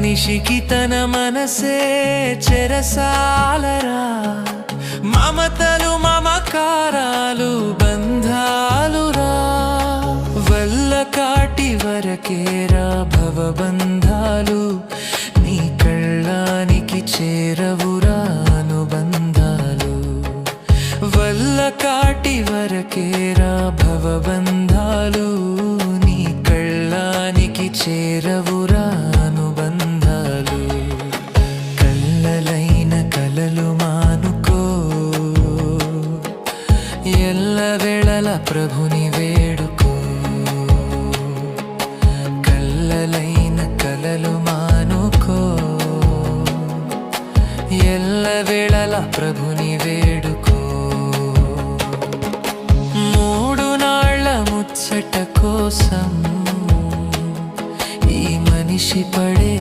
మనిషికి తన మనసే చెరసాలరా. మమతలు మమకారాలు బంధాలురా. వల్ల కాటి వరకేరా భవబంధాలు. నీ కళ్ళానికి చేరవురా అనుబంధాలు. వల్ల కాటి వరకేరా భవబంధాలు. నీ కళ్ళానికి చేరవురా ఎల్ల వేళల ప్రభుని వేడుకో కల్లలైన కలలు మానుకో ఎల్ల వేళల ప్రభుని వేడుకో మూడు నాళ్ళ ముచ్చట కోసం ఈ మనిషి పడే